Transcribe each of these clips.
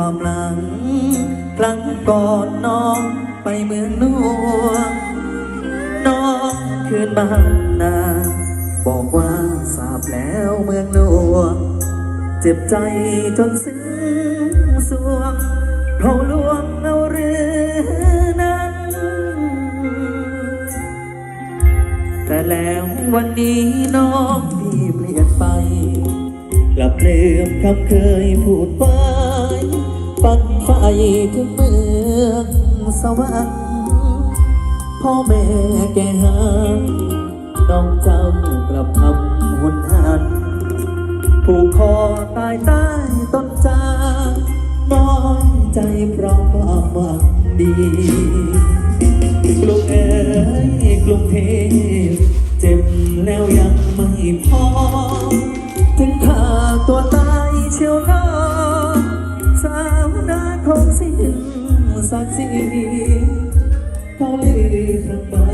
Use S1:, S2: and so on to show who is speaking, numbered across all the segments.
S1: ความหลัง ครั้งก่อนน้องไปเมืองหลวงน้องคืนบ้านนาบอกว่าทราบแล้วเมืองหลวง เจ็บใจจนซึ้งสวงเขาลวงเอาเรือนั้น แต่แล้ววันนี้น้องพี่เปลี่ยนไป กลับลืมคำเคยพูดไว้ ปักไฟถึงเมืองสวรรค์พ่อแม่แกหาน้องจ้ากลับทำหุนหันผูกคอตายใต้ต้นจางน้อยใจเพราะความหวังดีกรุงเอ๋ยกรุงเท เขาลือครั้งบ้า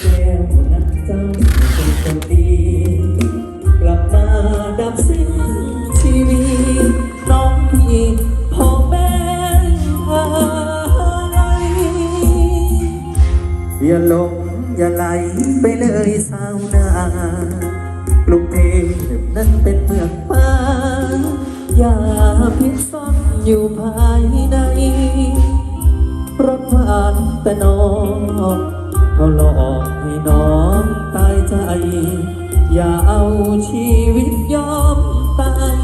S1: แก้วนั้นเจ้าเป็นคนดี กลับมาดับสิ้นชีวิตน้องพี่พ่อแม่อะไรอย่าหลงอย่าไหลไปเลยสาวนากรุงเทพนั้นเป็นเมืองฟ้าอย่าพิษซ่อนอยู่ภายใน รถผ่านแต่น้องเขาหลอกให้น้องตายใจ อย่าเอาชีวิตยอมตาย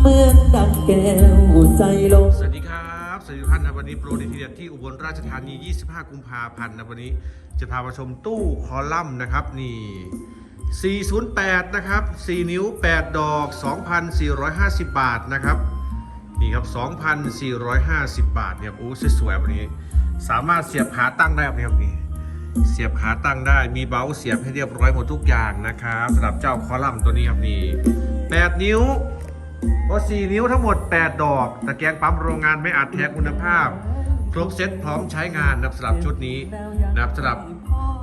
S1: เหมือนดังแก้วใจลง
S2: สวัสดีครับสวัสดีท่านนะวันนี้โปรดีทีเด็ดที่อุบลราชธานี 25 กุมภาพันธ์นะวันนี้จะพามาชมตู้คอลัมน์นะครับนี่408 นะครับ 4 นิ้ว 8 ดอก 2,450 บาทนะครับ นี่ครับ 2,450 บาทเนี่ยโอ้สวยๆวันนี้ สามารถเสียบขาตั้งได้ครับนี่เสียบขาตั้งได้มีเบาส์เสียบให้เรียบร้อยหมดทุกอย่างนะครับสำหรับเจ้าคอลัมน์ตัวนี้ครับนี่8นิ้วโอ้4นิ้วทั้งหมด 8 ดอกตะแกรงปั๊มโรงงานไม่อัดแท้คุณภาพ ครบเซ็ตพร้อมใช้งานนับสำหรับชุดนี้นะครับสำหรับ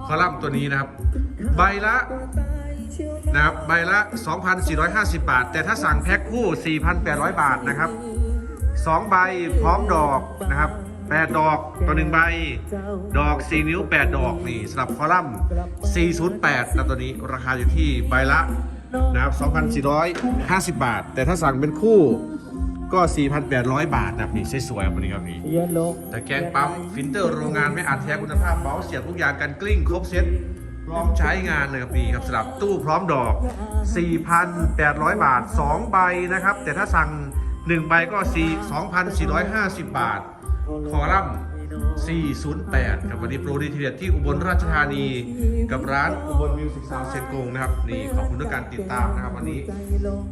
S2: คอลัมน์ตัวนี้นะครับ ใบละนะครับใบละ 2,450 บาท แต่ถ้าสั่งแพ็คคู่ 4,800 บาทนะครับ 2 ใบพร้อมดอกนะครับ 8ดอกต่อ1ใบ ดอก4นิ้ว8ดอกนี่สำหรับคอลัมน์408นะตัวนี้ราคาอยู่ที่ใบละนะครับ2,450 บาท แต่ถ้าสั่งเป็นคู่ก็ 4,800 บาทนะครับนี่สวยๆวันนี้ครับนี่แต่แกงปั๊มฟิลเตอร์โรงงานไม่อัดแท้คุณภาพเบาเสียบทุกอย่างกันกลิ้งครบเซ็ตพร้อมใช้งานเลยครับนี่ครับสำหรับตู้พร้อมดอก 4,800 บาท 2 ใบนะครับ แต่ถ้าสั่ง 1 ใบก็ 4 2,450 บาท คอลัมน์408 ครับวันนี้โปรดีทีเด็ดที่อุบลราชธานี กับร้านอุบลมิวสิกซาวเซนกงนะครับนี่ขอบคุณทุกการติดตามนะครับวันนี้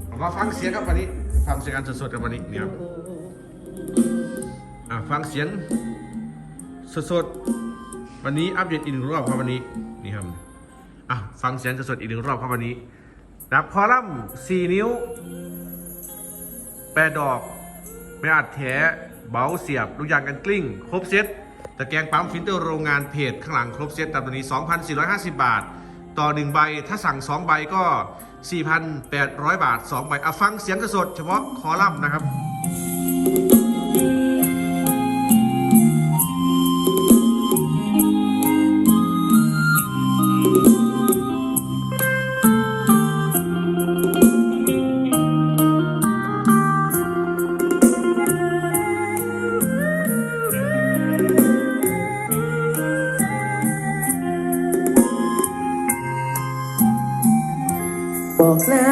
S2: ผมมาฟังเสียงครับวันนี้ฟังเสียงกันสดๆกันวันนี้เนี่ยครับฟังเสียงสดๆวันนี้อัปเดตอีกหนึ่งรอบครับวันนี้นี่ครับอะฟังเสียงสดๆอีกหนึ่งรอบครับวันนี้นะครับคอลัมน์4นิ้วแปดดอกไม่อัดแท้ เบาเสียบลูกยางกันกลิ้ง ครบเซ็ตตะแกรงปั๊มฟิลเตอร์โรงงานเพจข้างหลังครบเซ็ตตามตัวนี้ 2,450 บาท ต่อ 1 ใบ ถ้าสั่ง 2 ใบก็ 4,800 บาท 2 ใบอะฟังเสียงสดเฉพาะคอลัมน์นะครับ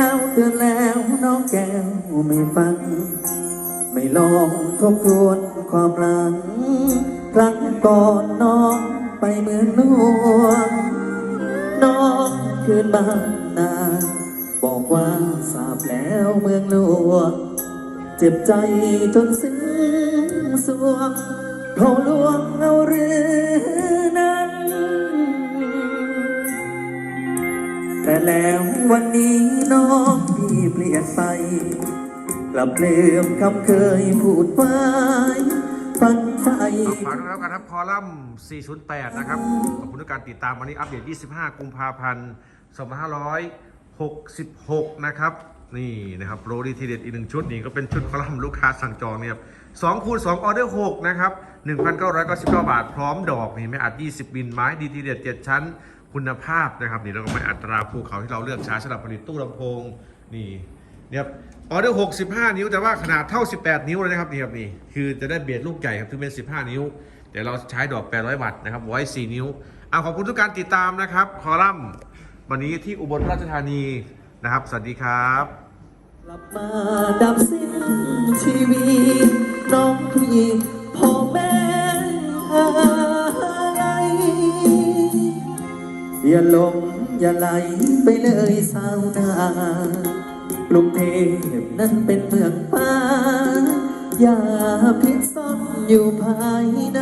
S1: แล้วเตือนแล้วน้องแก้วไม่ฟัง ไม่ลองทบทวนความหลังครั้งก่อนน้องไปเหมืองหลวง น้องคืนบ้านนาบอกว่าทราบแล้วเมืองหลวง เจ็บใจจนซึ้งสวงเขาลวงเอาเรือ วันนี้น้องพี่เปลี่ยนไป กลับลืมคำเคยพูดไว้ฟังใจ
S2: ฝากด้วยแล้วกันครับคอลัมน์ 408 นะครับ ขอบคุณทุกการติดตามวันนี้อัปเดต 25 กุมภาพันธ์ 2566 นะครับ นี่นะครับโปรดีทีเด็ดอีกหนึ่งชุดนี่ก็เป็นชุดคอลัมน์ลูกค้าสั่งจองเนี่ยครับสองคูณสองออเดอร์หกนะครับหนึ่งพันเก้าร้อยเก้าสิบเก้าบาทพร้อมดอกนี่ไม่อัดยี่สิบบินไม้ดีทีเด็ดเจ็ดชั้น คุณภาพนะครับนี่แล้วก็ไม่อัตราภูเขาที่เราเลือกใช้สำหรับผลิตตู้ลำโพงนี่เนี่ยออเดอร์65 นิ้วแต่ว่าขนาดเท่า 18 นิ้วเลยนะครับนี่ครับนี่คือจะได้เบียดลูกใหญ่ครับถึงเป็น 15 นิ้ว แต่เราใช้ดอก 800 วัตต์นะครับไว้ 4 นิ้วเอาขอบคุณทุกการติดตามนะครับคอลัมน์วันนี้ที่อุบลราชธานีนะครับ สวัสดีครับ
S1: กลับมาดับสิ้นชีวิตน้องผู้หญิงพ่อแม่ อย่าหลงอย่าไหลไปเลยสาวนากรุงเทพนั้นเป็นเมืองป้า อย่าพิษซ่อนอยู่ภายใน